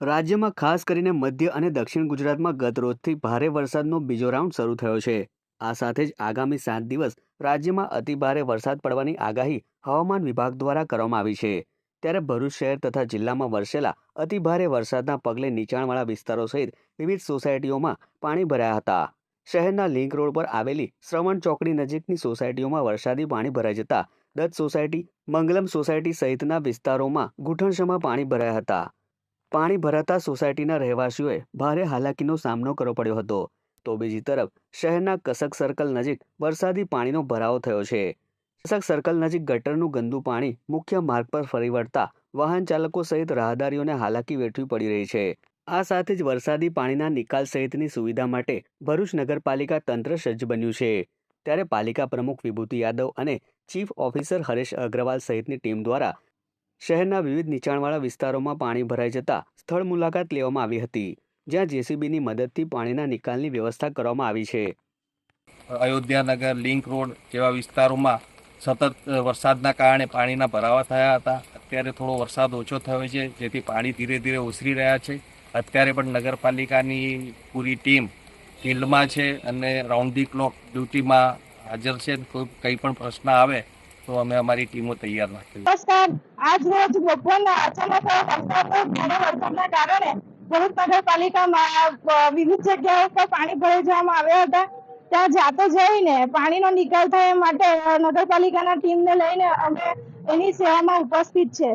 રાજ્યમાં ખાસ કરીને મધ્ય અને દક્ષિણ ગુજરાતમાં ગત રોજથી ભારે વરસાદનો બીજો રાઉન્ડ શરૂ થયો છે. આ સાથે જ આગામી સાત દિવસ રાજ્યમાં અતિભારે વરસાદ પડવાની આગાહી હવામાન વિભાગ દ્વારા કરવામાં આવી છે. ત્યારે ભરૂચ શહેર તથા જિલ્લામાં વરસેલા અતિભારે વરસાદના પગલે નીચાણવાળા વિસ્તારો સહિત વિવિધ સોસાયટીઓમાં પાણી ભરાયા હતા. શહેરના લિંક રોડ પર આવેલી શ્રવણ ચોકડી નજીકની સોસાયટીઓમાં વરસાદી પાણી ભરાઈ જતા દત્ત સોસાયટી, મંગલમ સોસાયટી સહિતના વિસ્તારોમાં ઘૂંટણસમાં પાણી ભરાયા હતા. પાણી ભરાતા સોસાયટીના રહેવાસીઓએ ભારે હાલાકીનો સામનો કરવો પડ્યો હતો. તો બીજી તરફ, શહેરના કસક સર્કલ નજીક વરસાદી પાણીનો ભરાવો થયો છે. કસક સર્કલ નજીક ગટરનું ગંદુ પાણી મુખ્ય માર્ગ પર ફરી વળતા વાહન ચાલકો સહિત રાહદારીઓને હાલાકી વેઠવી પડી રહી છે. આ સાથે જ વરસાદી પાણીના નિકાલ સહિતની સુવિધા માટે ભરૂચ નગરપાલિકા તંત્ર સજ્જ બન્યું છે. ત્યારે પાલિકા પ્રમુખ વિભૂતિ યાદવ અને ચીફ ઓફિસર હરેશ અગ્રવાલ સહિતની ટીમ દ્વારા શહેરના વિવિધ નીચાણવાળા વિસ્તારોમાં પાણી ભરાઈ જતા સ્થળ મુલાકાત લેવામાં આવી હતી, જ્યાં જેસીબીની મદદથી પાણીના નિકાલની વ્યવસ્થા કરવામાં આવી છે. અયોધ્યાનગર લિંક રોડ જેવા વિસ્તારોમાં સતત વરસાદના કારણે પાણીના ભરાવા થયા હતા. અત્યારે થોડો વરસાદ ઓછો થયો છે, જેથી પાણી ધીરે ધીરે ઓસરી રહ્યા છે. અત્યારે પણ નગરપાલિકાની પૂરી ટીમ ફિલ્ડમાં છે અને રાઉન્ડ ધી ક્લોક ડ્યુટીમાં હાજર છે. કોઈ કંઈ પણ પ્રશ્ન આવે તો અમે અમારી ટીમો તૈયાર રાખીએ. નમસ્કાર આજ રોજ બપોરના અચાનક ભારે વરસાદના કારણે ભરૂચ નગરપાલિકામાં વિવિધ જગ્યાઓ પર પાણી ભરાઈ જવામાં આવ્યા હતા. ત્યાં જાતો જઈને પાણીનો નિકાલ થાય એ માટે નગરપાલિકાના ટીમને લઈને અમે એની સેવામાં ઉપસ્થિત છે.